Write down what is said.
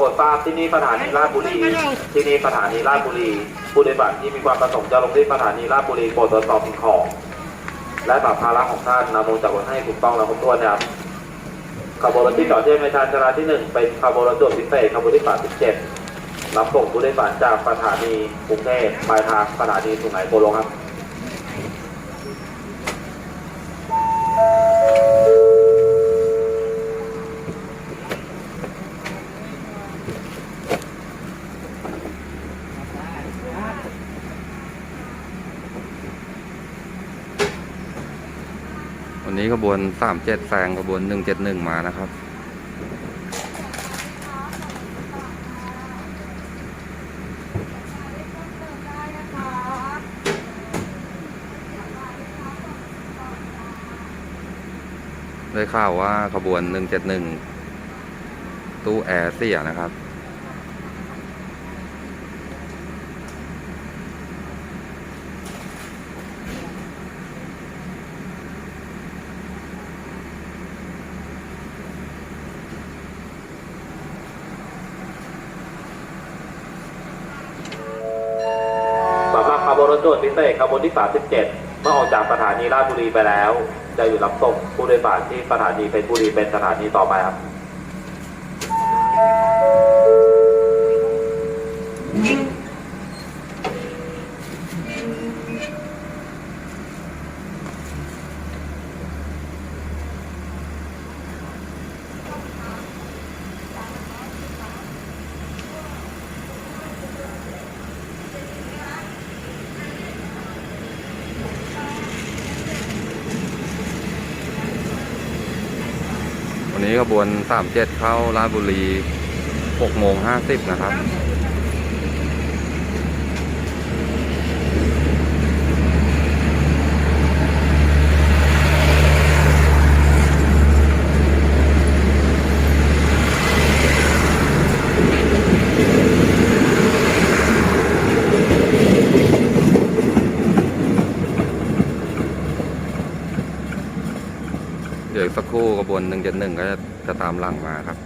รดทราบที่นี่สถานีราชบุรี ที่นี่สถานีราชบุรี ผู้โดยสารที่มีความประสงค์จะลงที่สถานีราชบุรีโปรดตรวจสอบสิ่งของ และสัมภาระของท่านนำลงจากรถให้ถูกต้องและครบถ้วนนะครับขบวนรถที่จอดเทียบในชานชาลาที่หนึ่งเป็นขบวนรถด่วนพิเศษขบวนที่37รับส่งผู้โดยสารจากสถานีกรุงเทพปลายทางสถานีสุไหงโกลกครับ วันนี้ขบวนสามเจ็ดแซงขบวนหนึ่งเจ็ดหนึ่งมานะครับ ได้ข่าวว่าขบวนหนึ่งเจ็ดหนึ่งตู้แอร์เสียนะครับ สำหรับขบว นรถด่วนพิเศษขบวนที่ 37 เมื่อออกจากสถานีราชบุรีไปแล้ว จะอยู่รับส่งผู้โดยสารที่สถานีเพชรบุรีเป็นสถานีต่อไปครับ นนี้ขบวน 37 เข้าราชบุรี6โมง50 นะครับ สักครู่กระบวนหนึ่งจะหนึ่งก็จะจะตามหลังมาครับ